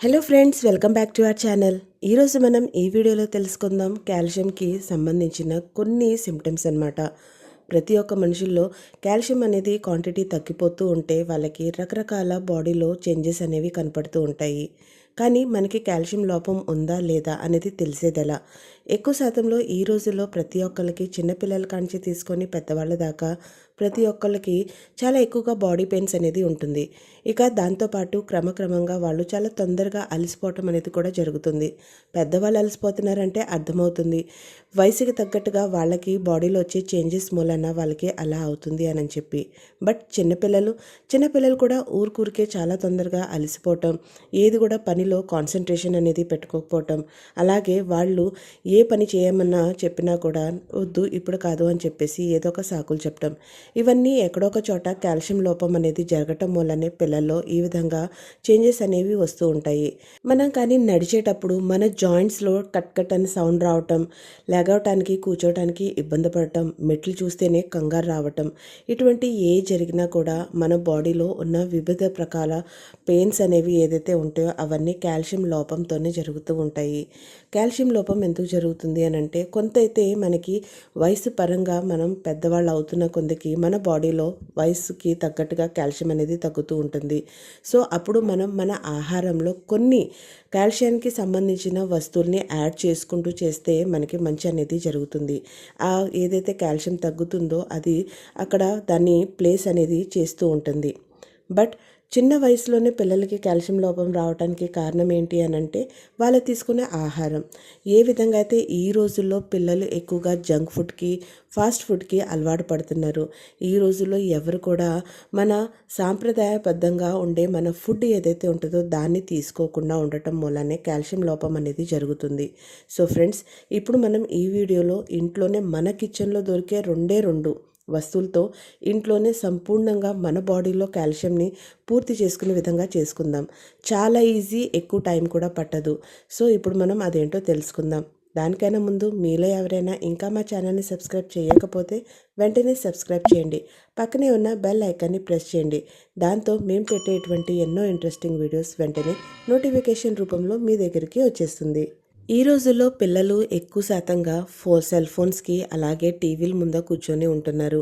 Hello friends welcome back to our channel ఈరోజు మనం ఈ వీడియోలో తెలుసుకుందాం కాల్షియంకి సంబంధించిన కొన్ని సిమ్టమ్స్ అన్నమాట. ప్రతి ఒక్క మనుషుల్లో కాల్షియం అనేది క్వాంటిటీ తగ్గిపోతూ ఉంటే వాళ్ళకి రకరకాల బాడీలో చేంజెస్ అనేవి కనపడుతూ ఉంటాయి. కానీ మనకి కాల్షియం లోపం ఉందా లేదా అనేది తెలిసేదెలా? ఎక్కువ శాతంలో ఈ రోజుల్లో ప్రతి ఒక్కరికి చిన్నపిల్లల కాంచి తీసుకొని పెద్దవాళ్ళ దాకా ప్రతి ఒక్కళ్ళకి చాలా ఎక్కువగా బాడీ పెయిన్స్ అనేది ఉంటుంది. ఇక దాంతోపాటు క్రమక్రమంగా వాళ్ళు చాలా తొందరగా అలసిపోవటం అనేది కూడా జరుగుతుంది. పెద్దవాళ్ళు అలసిపోతున్నారంటే అర్థమవుతుంది. వయసుకి తగ్గట్టుగా వాళ్ళకి బాడీలో వచ్చే చేంజెస్ మూలన వాళ్ళకి అలా అవుతుంది అని చెప్పి. బట్ చిన్నపిల్లలు చిన్నపిల్లలు కూడా ఊరికూరికే చాలా తొందరగా అలసిపోవటం ఏది కూడా పనిలో కాన్సన్ట్రేషన్ అనేది పెట్టుకోకపోవటం అలాగే వాళ్ళు ఏ పని చేయమన్నా చెప్పినా కూడా వద్దు ఇప్పుడు కాదు అని చెప్పేసి ఏదో ఒక సాకులు చెప్పడం. ఇవన్నీ ఎక్కడొక చోట కాల్షియం లోపం అనేది జరగటం వల్లనే పిల్లల్లో ఈ విధంగా చేంజెస్ అనేవి వస్తూ ఉంటాయి. మనం కానీ నడిచేటప్పుడు మన జాయింట్స్లో కట్ కట్ అని సౌండ్ రావటం లేగవటానికి కూర్చోవటానికి ఇబ్బంది పడటం మెట్లు చూస్తేనే కంగారు రావటం ఇటువంటి ఏ జరిగినా కూడా మన బాడీలో ఉన్న వివిధ రకాల పెయిన్స్ అనేవి ఏదైతే ఉంటాయో అవన్నీ కాల్షియం లోపంతోనే జరుగుతూ ఉంటాయి. కాల్షియం లోపం ఎందుకు జరుగుతుంది జరుగుతుంది అని అంటే కొంత అయితే మనకి వయసు పరంగా మనం పెద్దవాళ్ళు అవుతున్న కొందకి మన బాడీలో వయసుకి తగ్గట్టుగా కాల్షియం అనేది తగ్గుతూ ఉంటుంది. సో అప్పుడు మనం మన ఆహారంలో కొన్ని కాల్షియానికి సంబంధించిన వస్తువుల్ని యాడ్ చేసుకుంటూ చేస్తే మనకి మంచి అనేది జరుగుతుంది. ఆ ఏదైతే కాల్షియం తగ్గుతుందో అది అక్కడ దాన్ని ప్లేస్ అనేది చేస్తూ ఉంటుంది. బట్ చిన్న వయసులోనే పిల్లలకి కాల్షియం లోపం రావడానికి కారణం ఏంటి అని అంటే వాళ్ళు తీసుకునే ఆహారం. ఏ విధంగా అయితే ఈ రోజుల్లో పిల్లలు ఎక్కువగా జంక్ ఫుడ్కి ఫాస్ట్ ఫుడ్కి అలవాటు పడుతున్నారు ఈ రోజుల్లో ఎవరు కూడా మన సాంప్రదాయబద్ధంగా ఉండే మన ఫుడ్ ఏదైతే ఉంటుందో దాన్ని తీసుకోకుండా ఉండటం మూలనే కాల్షియం లోపం అనేది జరుగుతుంది. సో ఫ్రెండ్స్ ఇప్పుడు మనం ఈ వీడియోలో ఇంట్లోనే మన కిచెన్లో దొరికే రెండే రెండు వస్తువులతో ఇంట్లోనే సంపూర్ణంగా మన బాడీలో కాల్షియంని పూర్తి చేసుకునే విధంగా చేసుకుందాం. చాలా ఈజీ ఎక్కువ టైం కూడా పట్టదు. సో ఇప్పుడు మనం అదేంటో తెలుసుకుందాం. దానికైనా ముందు మీలో ఎవరైనా ఇంకా మా ఛానల్ని సబ్స్క్రైబ్ చేయకపోతే వెంటనే సబ్స్క్రైబ్ చేయండి. పక్కనే ఉన్న బెల్ ఐకాన్ని ప్రెస్ చేయండి. దాంతో మేము పెట్టేటువంటి ఎన్నో ఇంట్రెస్టింగ్ వీడియోస్ వెంటనే నోటిఫికేషన్ రూపంలో మీ దగ్గరికి వచ్చేస్తుంది. ఈ రోజుల్లో పిల్లలు ఎక్కువ శాతంగా ఫో సెల్ ఫోన్స్కి అలాగే టీవీల ముందు కూర్చొని ఉంటున్నారు.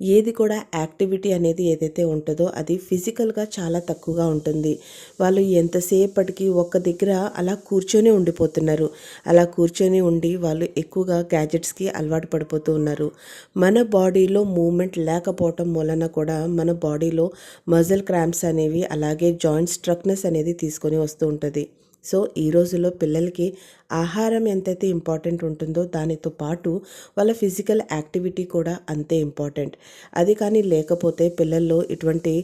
ఏది కూడా యాక్టివిటీ అనేది ఏదైతే ఉంటుందో అది ఫిజికల్గా చాలా తక్కువగా ఉంటుంది. వాళ్ళు ఎంతసేపటికి ఒక్క దగ్గర అలా కూర్చొని ఉండిపోతున్నారు. అలా కూర్చొని ఉండి వాళ్ళు ఎక్కువగా గ్యాజెట్స్కి అలవాటు పడిపోతూ ఉన్నారు. మన బాడీలో మూమెంట్ లేకపోవటం వలన కూడా మన బాడీలో మజిల్ క్రాంప్స్ అనేవి అలాగే జాయింట్ స్ట్రక్నెస్ అనేది తీసుకొని వస్తూ ఉంటుంది. సో ఈ రోజుల్లో పిల్లలకి ఆహారం ఎంతైతే ఇంపార్టెంట్ ఉంటుందో దానితో పాటు వాళ్ళ ఫిజికల్ యాక్టివిటీ కూడా అంతే ఇంపార్టెంట్. అది కానీ లేకపోతే పిల్లల్లో ఇటువంటి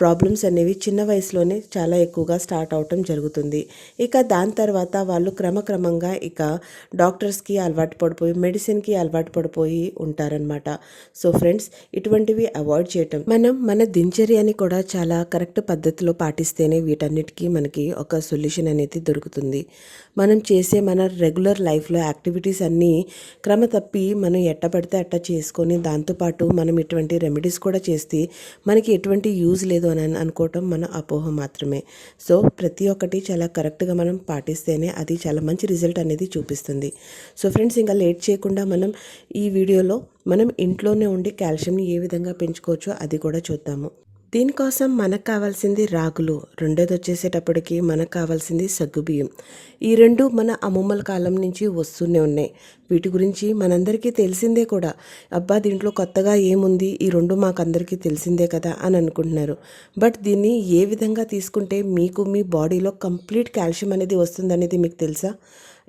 ప్రాబ్లమ్స్ అనేవి చిన్న వయసులోనే చాలా ఎక్కువగా స్టార్ట్ అవటం జరుగుతుంది. ఇక దాని తర్వాత వాళ్ళు క్రమక్రమంగా ఇక డాక్టర్స్కి అలవాటు పడిపోయి మెడిసిన్కి అలవాటు పడిపోయి ఉంటారనమాట సో ఫ్రెండ్స్ ఇటువంటివి అవాయిడ్ చేయటం. మనం మన దినచర్యని కూడా చాలా కరెక్ట్ పద్ధతిలో పాటిస్తేనే వీటన్నిటికీ మనకి ఒక సొల్యూషన్ అనేది దొరుకుతుంది. మనం చేసే మన రెగ్యులర్ లైఫ్లో యాక్టివిటీస్ అన్నీ క్రమ తప్పి మనం ఎట్ట పడితే అట్ట చేసుకొని దాంతోపాటు మనం ఇటువంటి రెమెడీస్ కూడా చేస్తే మనకి ఎటువంటి యూజ్ లేదు అని అనుకోవటం మన అపోహ మాత్రమే. సో ప్రతి ఒక్కటి చాలా కరెక్ట్గా మనం పాటిస్తేనే అది చాలా మంచి రిజల్ట్ అనేది చూపిస్తుంది. సో ఫ్రెండ్స్ ఇంకా లేట్ చేయకుండా మనం ఈ వీడియోలో మనం ఇంట్లోనే ఉండి కాల్షియంని ఏ విధంగా పెంచుకోవచ్చో అది కూడా చూద్దాము. దీనికోసం మనకు కావాల్సింది రాగులు. రెండోది వచ్చేసేటప్పటికి మనకు కావాల్సింది సగ్గుబియ్యం ఈ రెండు మన అమ్మమ్మల కాలం నుంచి వస్తూనే ఉన్నాయి. వీటి గురించి మనందరికీ తెలిసిందే కూడా. అబ్బా దీంట్లో కొత్తగా ఏముంది? ఈ రెండు మాకు అందరికీ తెలిసిందే కదా అని అనుకుంటున్నారు. బట్ దీన్ని ఏ విధంగా తీసుకుంటే మీకు మీ బాడీలో కంప్లీట్ కాల్షియం అనేది వస్తుందనేది మీకు తెలుసా?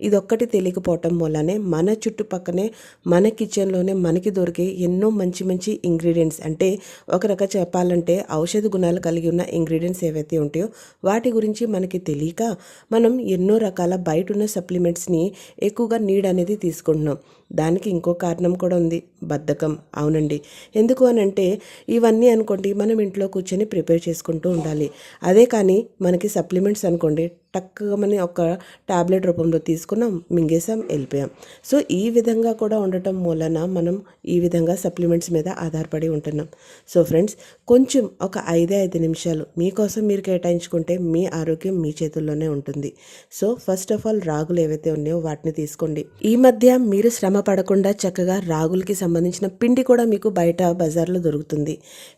ఇదొక్కటి తెలియకపోవటం వల్లనే మన చుట్టుపక్కనే మన కిచెన్లోనే మనకి దొరికే ఎన్నో మంచి మంచి ఇంగ్రీడియంట్స్. అంటే ఒక రక చెప్పాలంటే ఔషధ గుణాలు కలిగి ఉన్న ఇంగ్రీడియంట్స్ ఏవైతే ఉంటాయో వాటి గురించి మనకి తెలియక మనం ఎన్నో రకాల బయట ఉన్న సప్లిమెంట్స్ని ఎక్కువగా నీడ్ అనేది తీసుకుంటున్నాం. దానికి ఇంకో కారణం కూడా ఉంది. బద్ధకం. అవునండి. ఎందుకు అని అంటే ఇవన్నీ అనుకోండి మనం ఇంట్లో కూర్చొని ప్రిపేర్ చేసుకుంటూ ఉండాలి. అదే కానీ మనకి సప్లిమెంట్స్ అనుకోండి టక్కుమని ఒక టాబ్లెట్ రూపంలో తీసుకున్నాం మింగేసాం వెళ్ళిపోయాం. సో ఈ విధంగా కూడా ఉండటం మూలన మనం ఈ విధంగా సప్లిమెంట్స్ మీద ఆధారపడి ఉంటున్నాం. సో ఫ్రెండ్స్ కొంచెం ఒక ఐదే ఐదు నిమిషాలు మీకోసం మీరు కేటాయించుకుంటే మీ ఆరోగ్యం మీ చేతుల్లోనే ఉంటుంది. సో ఫస్ట్ ఆఫ్ ఆల్ రాగులు ఏవైతే ఉన్నాయో వాటిని తీసుకోండి. ఈ మధ్య మీరు శ్రమ పడకుండా చక్కగా రాగులకి సంబంధించిన పిండి కూడా మీకు బయట బజార్లో దొరుకుతుంది.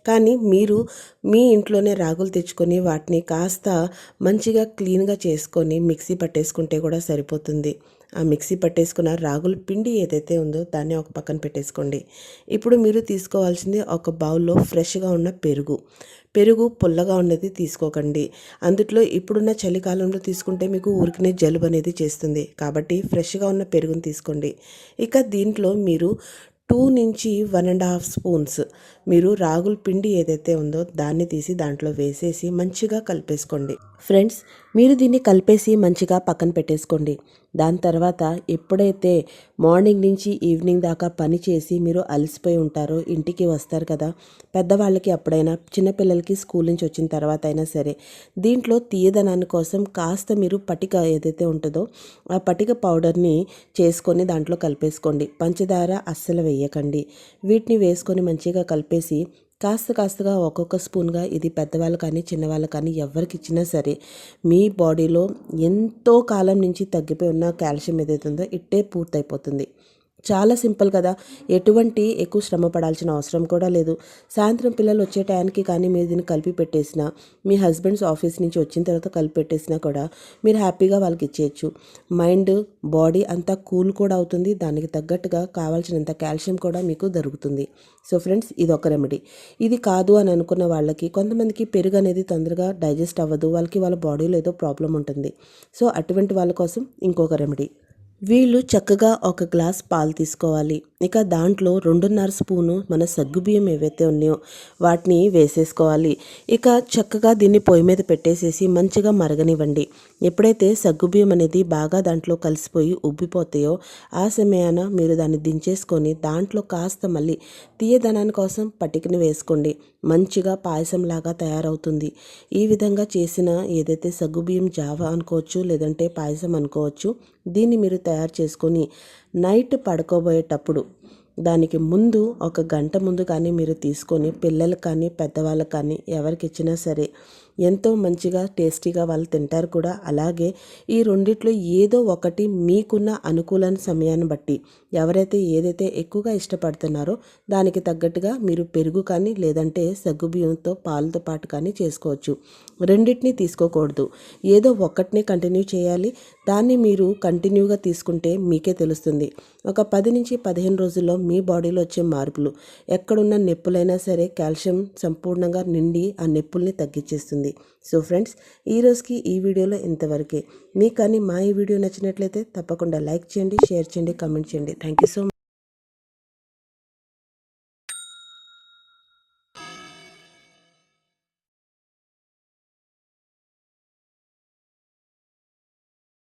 కానీ మీరు మీ ఇంట్లోనే రాగులు తెచ్చుకొని వాటిని కాస్త మంచిగా క్లీన్గా చేసుకొని మిక్సీ పట్టేసుకుంటే కూడా సరిపోతుంది. ఆ మిక్సీ పట్టేసుకున్న రాగుల పిండి ఏదైతే ఉందో దాన్ని ఒక పక్కన పెట్టేసుకోండి. ఇప్పుడు మీరు తీసుకోవాల్సింది ఒక బౌల్లో ఫ్రెష్గా ఉన్న పెరుగు. పెరుగు పుల్లగా ఉన్నది తీసుకోకండి. అందుట్లో ఇప్పుడున్న చలికాలంలో తీసుకుంటే మీకు ఊరికనే జలుబు అనేది చేస్తుంది. కాబట్టి ఫ్రెష్గా ఉన్న పెరుగుని తీసుకోండి. ఇక దీంట్లో మీరు టూ నుంచి వన్ అండ్ హాఫ్ స్పూన్స్ మీరు రాగుల పిండి ఏదైతే ఉందో దాన్ని తీసి దాంట్లో వేసేసి మంచిగా కలిపేసుకోండి. ఫ్రెండ్స్ మీరు దీన్ని కలిపేసి మంచిగా పక్కన పెట్టేసుకోండి. దాని తర్వాత ఎప్పుడైతే మార్నింగ్ నుంచి ఈవినింగ్ దాకా పని చేసి మీరు అలసిపోయి ఉంటారో ఇంటికి వస్తారు కదా పెద్దవాళ్ళకి అప్పుడైనా చిన్నపిల్లలకి స్కూల్ నుంచి వచ్చిన తర్వాత అయినా సరే దీంట్లో తీయదనాన్ని కోసం కాస్త మీరు పటిక ఏదైతే ఉంటుందో ఆ పటిక పౌడర్ని చేసుకొని దాంట్లో కలిపేసుకోండి. పంచదార అస్సలు వేయకండి. వీటిని వేసుకొని మంచిగా కలిపేసి కాస్త కాస్తగా ఒక్కొక్క స్పూన్గా ఇది పెద్దవాళ్ళు కానీ చిన్నవాళ్ళు కానీ ఎవరికి ఇచ్చినా సరే మీ బాడీలో ఎంతో కాలం నుంచి తగ్గిపోయి ఉన్న కాల్షియం ఏదైతే ఉందో ఇట్టే పూర్తయిపోతుంది. చాలా సింపుల్ కదా. ఎటువంటి ఎక్కువ శ్రమ పడాల్సిన అవసరం కూడా లేదు. సాయంత్రం పిల్లలు వచ్చే టైంకి కానీ మీరు దీన్ని కలిపి పెట్టేసినా మీ హస్బెండ్స్ ఆఫీస్ నుంచి వచ్చిన తర్వాత కలిపి పెట్టేసినా కూడా మీరు హ్యాపీగా వాళ్ళకి ఇచ్చేయచ్చు. మైండ్ బాడీ అంతా కూల్ కూడా అవుతుంది. దానికి తగ్గట్టుగా కావాల్సినంత కాల్షియం కూడా మీకు దొరుకుతుంది. సో ఫ్రెండ్స్ ఇది ఒక రెమెడీ. ఇది కాదు అని అనుకున్న వాళ్ళకి కొంతమందికి పెరుగు అనేది తొందరగా డైజెస్ట్ అవ్వదు. వాళ్ళకి వాళ్ళ బాడీలో ఏదో ప్రాబ్లం ఉంటుంది. సో అటువంటి వాళ్ళ కోసం ఇంకొక రెమెడీ. వీళ్ళు చక్కగా ఒక గ్లాస్ పాలు తీసుకోవాలి. ఇక దాంట్లో రెండున్నర స్పూను మన సగ్గుబియ్యం ఏవైతే ఉన్నాయో వాటిని వేసేసుకోవాలి. ఇక చక్కగా దీన్ని పొయ్యి మీద పెట్టేసేసి మంచిగా మరగనివ్వండి. ఎప్పుడైతే సగ్గుబియ్యం అనేది బాగా దాంట్లో కలిసిపోయి ఉబ్బిపోతాయో ఆ సమయాన మీరు దాన్ని దించేసుకొని దాంట్లో కాస్త మళ్ళీ తీయదనాని కోసం పటికని వేసుకోండి. మంచిగా పాయసంలాగా తయారవుతుంది. ఈ విధంగా చేసిన ఏదైతే సగ్గుబియ్యం జావా అనుకోవచ్చు లేదంటే పాయసం అనుకోవచ్చు దీన్ని మీరు తయారు చేసుకొని నైట్ పడుకోబోయేటప్పుడు దానికి ముందు ఒక గంట ముందు కానీ మీరు తీసుకొని పిల్లలకు కానీ పెద్దవాళ్ళు కానీ ఎవరికి ఇచ్చినా సరే ఎంతో మంచిగా టేస్టీగా వాళ్ళు తింటారు కూడా. అలాగే ఈ రెండిట్లో ఏదో ఒకటి మీకున్న అనుకూలన సమయాన్ని బట్టి ఎవరైతే ఏదైతే ఎక్కువగా ఇష్టపడుతున్నారో దానికి తగ్గట్టుగా మీరు పెరుగు కానీ లేదంటే సగ్గుబియ్యంతో పాలతో పాటు కానీ చేసుకోవచ్చు. రెండింటిని తీసుకోకూడదు. ఏదో ఒక్కటిని కంటిన్యూ చేయాలి. దాన్ని మీరు కంటిన్యూగా తీసుకుంటే మీకే తెలుస్తుంది. ఒక పది నుంచి పదిహేను రోజుల్లో మీ బాడీలో వచ్చే మార్పులు ఎక్కడున్న నొప్పులైనా సరే కాల్షియం సంపూర్ణంగా నిండి ఆ నొప్పుల్ని తగ్గించేస్తుంది. సో ఫ్రెండ్స్ ఈ ఈ వీడియోలో ఇంతవరకే. మీకు కానీ మా ఈ వీడియో నచ్చినట్లయితే తప్పకుండా లైక్ చేయండి షేర్ చేయండి కామెంట్ చేయండి. Thank you so much